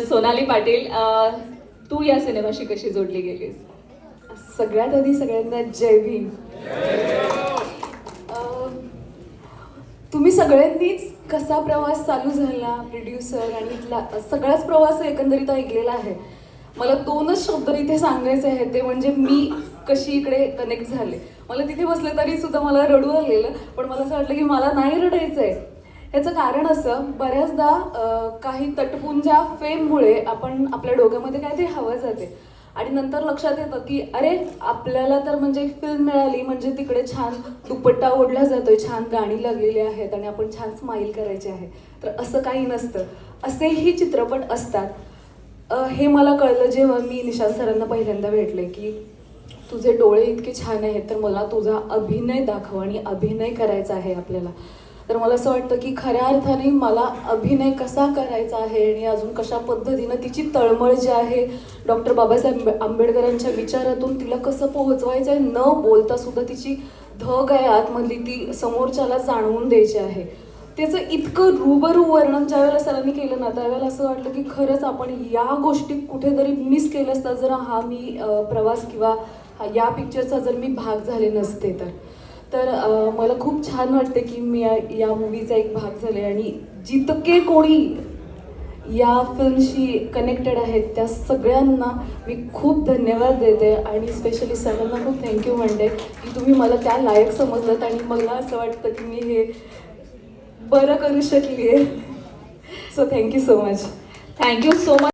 सोनाली पाटील तू या सिनेमाशी कशी जोडली गेलीस? सगळ्यात आधी सगळ्यांना जय भीम. तुम्ही सगळ्यांनीच कसा प्रवास चालू झाला प्रोड्युसर आणि इथला सगळाच प्रवास एकंदरीत ऐकलेला आहे. मला दोनच शब्द इथे सांगायचे आहेत ते म्हणजे मी कशी इकडे कनेक्ट झाले. मला तिथे बसले तरी सुद्धा मला रडू आलेलं पण मला असं वाटलं की मला नाही रडायचं आहे ह्याचं कारण असं बऱ्याचदा काही तटपुंजा फेममुळे आपण आपल्या डोक्यामध्ये काहीतरी हवं जाते. आणि नंतर लक्षात येतं की अरे आपल्याला तर म्हणजे फिल्म मिळाली म्हणजे तिकडे छान दुपट्टा ओढला जातोय छान गाणी लागलेली आहेत आणि आपण छान स्माईल करायचे आहे. तर असं काही नसतं. असेही चित्रपट असतात. हे मला कळलं जेव्हा मी निशांत सरांना पहिल्यांदा भेटले की तुझे डोळे इतके छान आहेत तर मला तुझा अभिनय दाखव आणि अभिनय करायचा आहे आपल्याला. तर मला असं वाटतं की खऱ्या अर्थाने मला अभिनय कसा करायचा आहे आणि अजून कशा पद्धतीनं तिची तळमळ जी आहे डॉक्टर बाबासाहेब आंबेडकरांच्या विचारातून तिला कसं पोहोचवायचं आहे न बोलता सुद्धा तिची धग आहे आतमधली ती समोरच्याला जाणवून द्यायची आहे. त्याचं इतकं रूबरू वर्णन ज्या वेळेला सरांनी केलं ना त्यावेळेला असं वाटलं की खरंच आपण या गोष्टी कुठेतरी मिस केलं असता जर हा मी प्रवास किंवा या पिक्चरचा जर मी भाग झाले नसते तर. तर मला खूप छान वाटते की मी या मूवीचा एक भाग झाले आणि जितके कोणी या फिल्मशी कनेक्टेड आहेत त्या सगळ्यांना मी खूप धन्यवाद देते आणि स्पेशली सरांना खूप थँक्यू म्हणते की तुम्ही मला त्या लायक समजलं आणि मला असं वाटतं की मी हे बरं करू शकली आहे so thank you so much thank you so much